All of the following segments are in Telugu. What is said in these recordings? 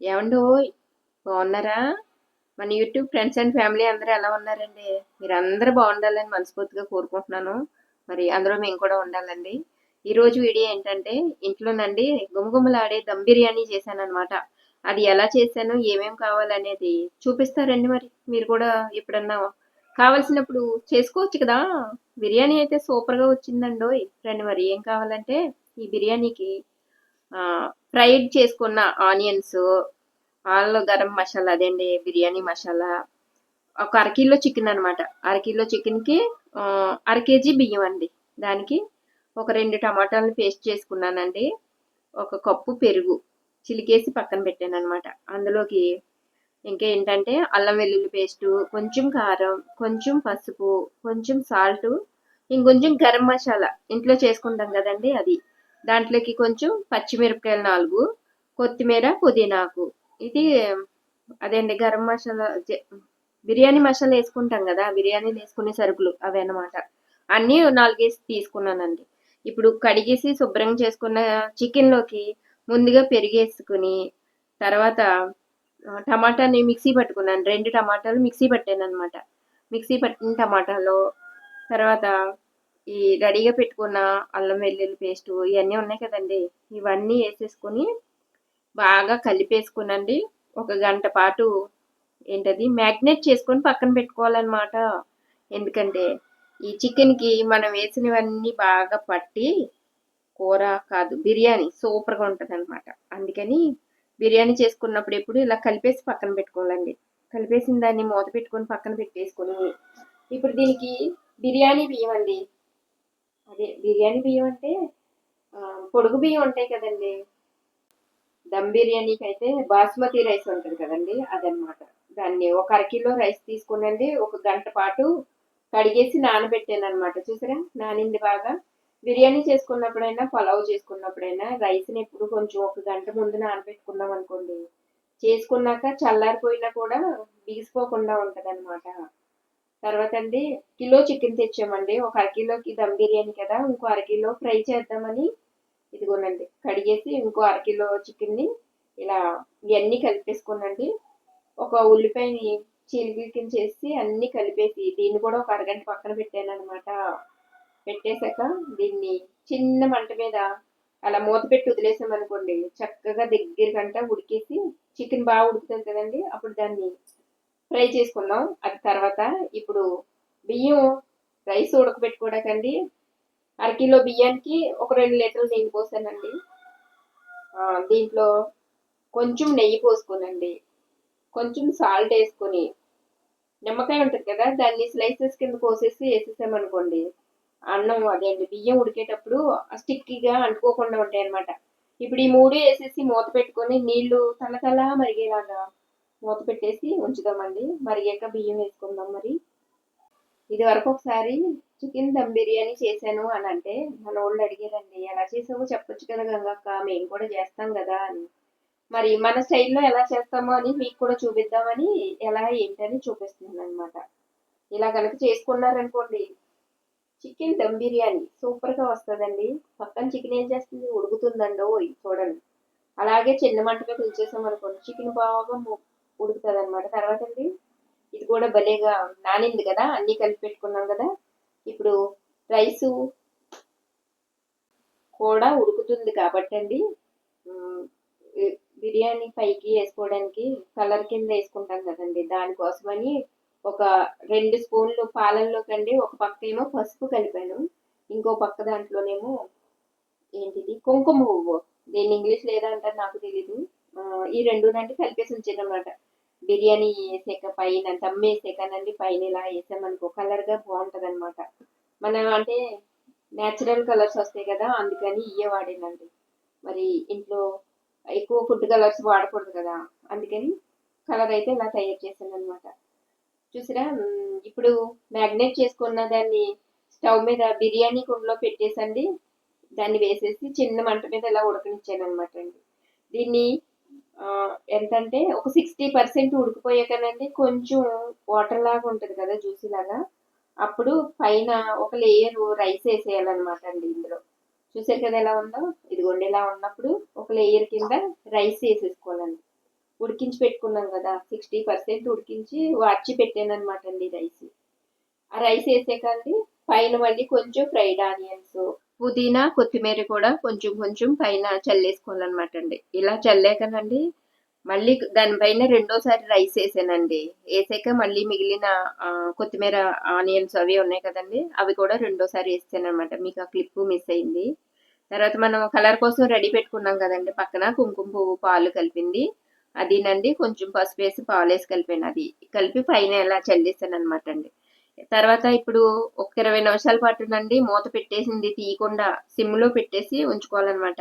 ఏమండో బాగున్నారా? మన యూట్యూబ్ ఫ్రెండ్స్ అండ్ ఫ్యామిలీ అందరూ ఎలా ఉన్నారండి? మీరు అందరూ బాగుండాలని మనస్ఫూర్తిగా కోరుకుంటున్నాను. మరి అందరూ మేము కూడా ఉండాలండి. ఈరోజు వీడియో ఏంటంటే ఇంట్లోనండి గుమగుమలాడే దమ్ బిర్యానీ చేశాను అనమాట అది ఎలా చేశాను ఏమేమి కావాలనేది చూపిస్తారండి మరి. మీరు కూడా ఎప్పుడన్నా కావలసినప్పుడు చేసుకోవచ్చు కదా? బిర్యానీ అయితే సూపర్గా వచ్చిందండోయ్. రండి మరి ఏం కావాలంటే ఈ బిర్యానీకి ఫ్రైడ్ చేసుకున్న ఆనియన్స్ ఆలో గరం మసాలా అదేండి బిర్యానీ మసాలా ఒక అరకిలో చికెన్ అనమాట అరకిలో చికెన్కి అర కేజీ బియ్యం అండి. దానికి ఒక రెండు టమాటాలను పేస్ట్ చేసుకున్నానండి. ఒక కప్పు పెరుగు చిలికేసి పక్కన పెట్టాను అనమాట అందులోకి ఇంకా ఏంటంటే అల్లం వెల్లుల్లి పేస్టు కొంచెం కారం కొంచెం పసుపు కొంచెం సాల్ట్ ఇంకొంచెం గరం మసాలా. ఇంట్లో చేసుకుంటాం కదండి అది. దాంట్లోకి కొంచెం పచ్చిమిరపకాయలు నాలుగు కొత్తిమీర పుదీనాకు. ఇది అదేండి గరం మసాలా బిర్యానీ మసాలా వేసుకుంటాం కదా బిర్యానీ వేసుకునే సరుకులు అవి అన్నమాట. అన్నీ నాలుగేసి తీసుకున్నానండి. ఇప్పుడు కడిగేసి శుభ్రంగా చేసుకున్న చికెన్లోకి ముందుగా పెరిగేసుకుని తర్వాత టమాటాని మిక్సీ పట్టుకున్నాను. రెండు టమాటాలు మిక్సీ పట్టాను అనమాట మిక్సీ పట్టిన టమాటాలో తర్వాత ఈ రెడీగా పెట్టుకున్న అల్లం వెల్లుల్లి పేస్టు ఇవన్నీ ఉన్నాయి కదండి. ఇవన్నీ వేసేసుకొని బాగా కలిపేసుకునండి. ఒక గంట పాటు ఏంటది? మ్యాగ్నేట్ చేసుకొని పక్కన పెట్టుకోవాలన్నమాట. ఎందుకంటే ఈ చికెన్కి మనం వేసినవన్నీ బాగా పట్టి కూర కాదు బిర్యానీ సూపర్గా ఉంటుంది అనమాట అందుకని బిర్యానీ చేసుకున్నప్పుడు ఎప్పుడు ఇలా కలిపేసి పక్కన పెట్టుకోవాలండి. కలిపేసిన దాన్ని మూత పెట్టుకొని పక్కన పెట్టేసుకొని ఇప్పుడు దీనికి బిర్యానీ బియ్యం అండి అదే బిర్యానీ బియ్యం అంటే పొడుగు బియ్యం ఉంటాయి కదండి. దమ్ బిర్యానీకి అయితే బాస్మతి రైస్ ఉంటుంది కదండి అదనమాట దాన్ని ఒక అరకిలో రైస్ తీసుకునండి ఒక గంట పాటు కడిగేసి నానబెట్టాను అనమాట చూసారా? నానింది బాగా. బిర్యానీ చేసుకున్నప్పుడైనా పలావ్ చేసుకున్నప్పుడైనా రైస్ని ఎప్పుడు కొంచెం ఒక గంట ముందు నానబెట్టుకున్నాం అనుకోండి చేసుకున్నాక చల్లారిపోయినా కూడా బిగిసిపోకుండా ఉంటుంది అనమాట తర్వాత అండి కిలో చికెన్ తెచ్చామండి. ఒక అరకిలోకి దమ్ బిర్యానీ కదా ఇంకో అరకిలో ఫ్రై చేద్దామని ఇదిగోనండి. కడిగేసి ఇంకో అరకిలో చికెన్ని ఇలా ఇవన్నీ కలిపేసుకోనండి. ఒక ఉల్లిపాయని చీలికలు చేసి అన్నీ కలిపేసి దీన్ని కూడా ఒక అరగంట పక్కన పెట్టాను అనమాట పెట్టేశాక దీన్ని చిన్న మంట మీద అలా మూత పెట్టి వదిలేసామనుకోండి చక్కగా దగ్గరకంట ఉడికేసి చికెన్ బాగా ఉడుకుతుంది కదండి అప్పుడు దాన్ని ఫ్రై చేసుకుందాం. అది తర్వాత ఇప్పుడు బియ్యం రైస్ ఉడకబెట్టుకోవడాకండి అరకిలో బియ్యానికి ఒక రెండు లీటర్లు నెయ్యి పోసానండి. దీంట్లో కొంచెం నెయ్యి పోసుకోనండి. కొంచెం సాల్ట్ వేసుకొని నిమ్మకాయ ఉంటుంది కదా దాన్ని స్లైసెస్ కింద కోసేసి వేసేసామనుకోండి అన్నం అదేంటి బియ్యం ఉడికేటప్పుడు స్టిక్కీగా అంటుకోకుండా ఉంటాయి అనమాట ఇప్పుడు ఈ మూడు వేసేసి మూత పెట్టుకొని నీళ్ళు తల తల మరిగేలాగా మూత పెట్టేసి ఉంచుదామండి. మరిగాక బియ్యం వేసుకుందాం మరి. ఇది వరకు ఒకసారి చికెన్ దమ్ బిర్యానీ చేశాను అని అంటే మన వాళ్ళు అడిగారండి ఎలా చేసావో చెప్పొచ్చు కదా గంగక్క మేము కూడా చేస్తాం కదా అని. మరి మన స్టైల్లో ఎలా చేస్తామో అని మీకు కూడా చూపిద్దామని ఎలా ఏంటని చూపిస్తున్నాను అనమాట ఇలా కనుక చేసుకున్నారనుకోండి చికెన్ దమ్ బిర్యానీ సూపర్గా వస్తుందండి. పక్కన చికెన్ ఏం చేస్తుంది? ఉడుకుతుందండో చూడండి. అలాగే చిన్న మంటగా పిలిచేసాం అనుకోండి చికెన్ బాగా ఉడుకుతుంది అనమాట తర్వాత అండి ఇది కూడా భలేగా నానింది కదా అన్నీ కలిపి పెట్టుకున్నాం కదా ఇప్పుడు రైసు కూడా ఉడుకుతుంది కాబట్టి అండి బిర్యానీ పైకి వేసుకోవడానికి కలర్ కింద వేసుకుంటాం కదండి దానికోసమని ఒక రెండు స్పూన్లు పాలల్లోకి కండి ఒక పక్క ఏమో పసుపు కలిపాను ఇంకో పక్క దాంట్లోనేమో ఏంటిది కుంకుమ పువ్వు. దీన్ని ఇంగ్లీష్ లేదా అంటారు నాకు తెలీదు. ఈ రెండు దాంట్లో కలిపేసి ఉంచాను అనమాట బిర్యానీ వేసాక పైన దమ్ వేసాకనండి పైన ఇలా వేసామనుకో కలర్గా బాగుంటుంది అనమాట మనం అంటే న్యాచురల్ కలర్స్ వస్తాయి కదా అందుకని ఇవే వాడేనండి. మరి ఇంట్లో ఎక్కువ ఫుడ్ కలర్స్ వాడకూడదు కదా అందుకని కలర్ అయితే ఇలా తయారు చేశాను అనమాట చూసిరా ఇప్పుడు మ్యాగ్నేట్ చేసుకున్న దాన్ని స్టవ్ మీద బిర్యానీ కుండలో పెట్టేసండి. దాన్ని వేసేసి చిన్న మంట మీద ఇలా ఉడకనిచ్చాను అనమాట అండి. దీన్ని ఎంతంటే ఒక సిక్స్టీ పర్సెంట్ ఉడికిపోయాకనండి కొంచెం వాటర్ లాగా ఉంటుంది కదా జ్యూసీ లాగా. అప్పుడు పైన ఒక లేయర్ రైస్ వేసేయాలన్నమాట అండి ఇందులో. చూసారు కదా ఎలా ఉందో? ఇదిగోండి ఇలా ఉన్నప్పుడు ఒక లేయర్ కింద రైస్ వేసేసుకోవాలండి. ఉడికించి పెట్టుకున్నాం కదా సిక్స్టీ పర్సెంట్ ఉడికించి వార్చి పెట్టాను అనమాట అండి రైస్ ఆ రైస్ వేసాకండి పైన మళ్ళీ కొంచెం ఫ్రైడ్ ఆనియన్స్ పుదీనా కొత్తిమీర కూడా కొంచెం కొంచెం పైన చల్లేసుకోవాలన్నమాట అండి. ఇలా చల్లాకనండి మళ్ళీ దానిపైన రెండోసారి రైస్ వేసానండి. వేసాక మళ్ళీ మిగిలిన కొత్తిమీర ఆనియన్స్ అవి ఉన్నాయి కదండి అవి కూడా రెండోసారి వేసాను అనమాట మీకు ఆ క్లిప్ మిస్ అయింది. తర్వాత మనం కలర్ కోసం రెడీ పెట్టుకున్నాం కదండి పక్కన కుంకుమ పువ్వు పాలు కలిపింది. అదినండి కొంచెం పసుపు వేసి పాలు వేసి కలిపాను. అది కలిపి పైన ఇలా చల్లేసాను అనమాట అండి. తర్వాత ఇప్పుడు ఒక ఇరవై నిమిషాల పాటునండి మూత పెట్టేసింది తీయకుండా సిమ్లో పెట్టేసి ఉంచుకోవాలన్నమాట.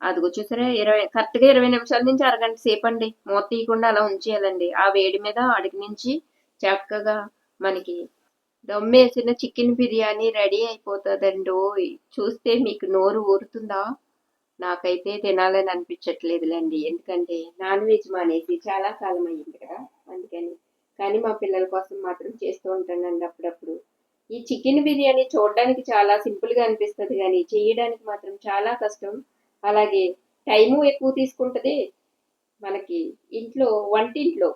అదిగో చూసారా ఇరవై కరెక్ట్గా ఇరవై నిమిషాల నుంచి అరగంట సేపు అండి. మూత తీయకుండా అలా ఉంచేయాలండి. ఆ వేడి మీద అడుగు నుంచి చక్కగా మనకి దమ్మేసిన చికెన్ బిర్యానీ రెడీ అయిపోతుందండి. చూస్తే మీకు నోరు ఊరుతుందా? నాకైతే తినాలని అనిపించట్లేదులేండి. ఎందుకంటే నాన్ వెజ్ మానేసి చాలా కాలం అయ్యింది కదా. అందుకని కానీ మా పిల్లల కోసం మాత్రం చేస్తూ ఉంటానండి అప్పుడప్పుడు. ఈ చికెన్ బిర్యానీ చూడడానికి చాలా సింపుల్గా అనిపిస్తుంది కానీ చేయడానికి మాత్రం చాలా కష్టం. అలాగే టైము ఎక్కువ తీసుకుంటుంది. మనకి ఇంట్లో వంటింట్లో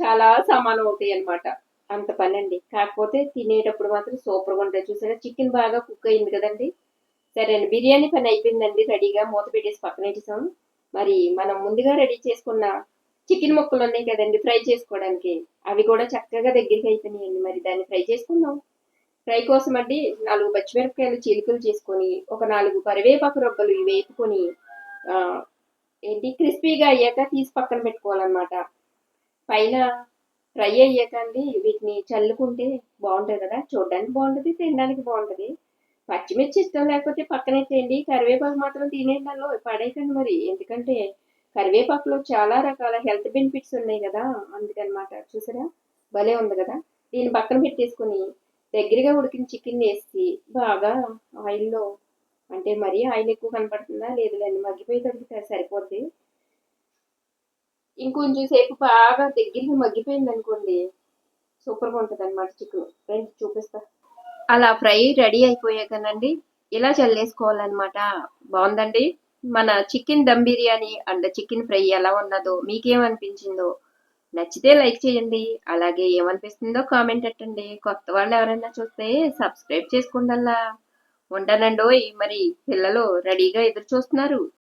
చాలా సమానం అవుతాయి అన్నమాట. అంత పని అండి కాకపోతే తినేటప్పుడు మాత్రం సూపర్గా ఉంటుంది. చూసారా? చికెన్ బాగా కుక్ అయింది కదండి. సరే అండి బిర్యానీ పని అయిపోయిందండి. రెడీగా మూత పెట్టేసి పక్కన మరి మనం ముందుగా రెడీ చేసుకున్న చికెన్ ముక్కలు ఉన్నాయి కదండి ఫ్రై చేసుకోవడానికి. అవి కూడా చక్కగా దగ్గరికి అయిపోయినాయండి. మరి దాన్ని ఫ్రై చేసుకుందాం. ఫ్రై కోసం అండి నాలుగు పచ్చిమిరపకాయలు చిలుకలు చేసుకొని ఒక నాలుగు కరివేపాకు రొబ్బలు వేపుకొని ఏంటి క్రిస్పీగా అయ్యాక తీసి పక్కన పెట్టుకోవాలన్నమాట. పైన ఫ్రై అయ్యాక అండి వీటిని చల్లుకుంటే బాగుంటుంది కదా. చూడడానికి బాగుంటుంది తినడానికి బాగుంటుంది. పచ్చిమిర్చి ఇష్టం లేకపోతే పక్కన ఎత్తేయండి కరివేపాకు మాత్రం తినేయండి దానిలో పడేయకండి మరి. ఎందుకంటే కరివేపాకులో చాలా రకాల హెల్త్ బెనిఫిట్స్ ఉన్నాయి కదా అందుకనమాట. చూసారా? భలే ఉంది కదా? దీన్ని పక్కన పెట్టేసుకొని దగ్గరగా ఉడికిన చికెన్ వేసి బాగా ఆయిల్లో అంటే మరీ ఆయిల్ ఎక్కువ కనపడుతుందా లేదులేండి మగ్గిపోయేటప్పుడు సరిపోద్ది. ఇంకొంచెం సేపు బాగా దగ్గరికి మగ్గిపోయింది అనుకోండి సూపర్గా ఉంటుంది అనమాట చికెన్. రండి చూపిస్తా. అలా ఫ్రై రెడీ అయిపోయాకనండి ఇలా చల్లేసుకోవాలన్నమాట. బాగుందండి? మన chicken dum biryani and chicken fry ఎలా ఉన్నదో మీకేమనిపించిందో నచ్చితే లైక్ చేయండి. అలాగే ఏమనిపిస్తుందో కామెంట్ పెట్టండి. కొత్త వాళ్ళు ఎవరైనా చూస్తే సబ్స్క్రైబ్ చేసుకోండి అలా ఉంటానండోయ్ మరి పిల్లలు రెడీగా ఎదురు చూస్తున్నారు.